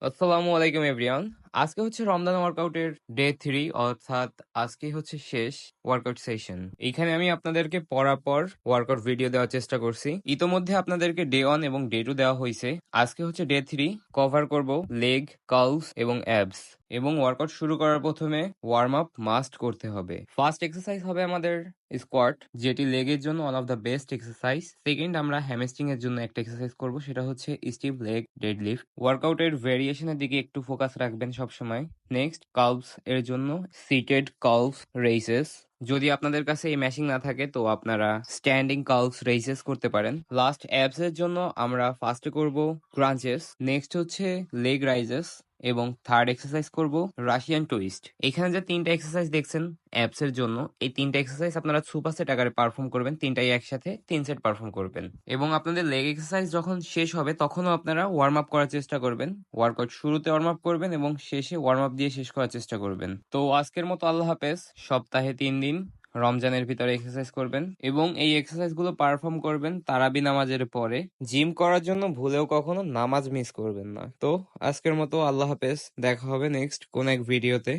আসসালামু আলাইকুম এভরিওয়ান আজকে হচ্ছে রমজান ওয়ার্কআউটের ডে থ্রি, অর্থাৎ আজকে হচ্ছে শেষ ওয়ার্কআউট সেশন। এখানে আমি আপনাদেরকে পরাপর ওয়ার্কআউট ভিডিও দেওয়ার চেষ্টা করছি। ইতোমধ্যে আপনাদেরকে ডে ওয়ান এবং ডে টু দেওয়া হয়েছে। আজকে হচ্ছে ডে থ্রি, কভার করব লেগ, কালস এবং অ্যাবস। এবং ওয়ার্কআউট শুরু করার প্রথমে ওয়ার্ম আপ মাস্ট করতে হবে। ফার্স্ট এক্সারসাইজ হবে আমাদের স্কোয়াট, যেটি লেগের জন্য one of the best exercise. Second আমরা হ্যামস্ট্রিং এর জন্য একটা এক্সারসাইজ করব, সেটা হচ্ছে স্টিভ লেগ ডেড ডেডলিফট। ওয়ার্কআউটের ভেরিয়েশনের দিকে একটু ফোকাস রাখবেন সবসময়। নেক্সট কালভস এর জন্য সিটেড কালভস রেসেস যদি আপনাদের কাছে এই ম্যাশিং না থাকে, তো আপনারা স্ট্যান্ডিং কালভস রেসেস করতে পারেন। লাস্ট অ্যাপস এর জন্য আমরা ফার্স্টে করব ক্রাঞ্চেস নেক্সট হচ্ছে লেগ রাইজেস এবং থার্ড এক্সারসাইজ করব রাশিয়ান টুইস্ট এখানে যে তিনটা এক্সারসাইজ দেখছেন অ্যাপস এর জন্য, এই তিনটা এক্সারসাইজ আপনারা সুপার সেট আকারে পারফর্ম করবেন, তিনটাই একসাথে তিন সেট পারফর্ম করবেন। এবং আপনাদের লেগ এক্সারসাইজ যখন শেষ হবে, তখনও আপনারা ওয়ার্ম আপ করার চেষ্টা করবেন। ওয়ার্কআউট শুরুতে ওয়ার্ম আপ করবেন এবং শেষে ওয়ার্ম আপ দিয়ে শেষ করার চেষ্টা করবেন। তো আজকের মতো আল্লাহ হাফেজ। সপ্তাহে তিন দিন। রমজানের ভিতরে এক্সারসাইজ করবেন এবং এই এক্সারসাইজগুলো পারফর্ম করবেন তারাবি নামাজের পরে। জিম করার জন্য ভুলেও কখনো নামাজ মিস করবেন না। তো আজকের মতো আল্লাহ হাফেজ, দেখা হবে নেক্সট কোন এক ভিডিওতে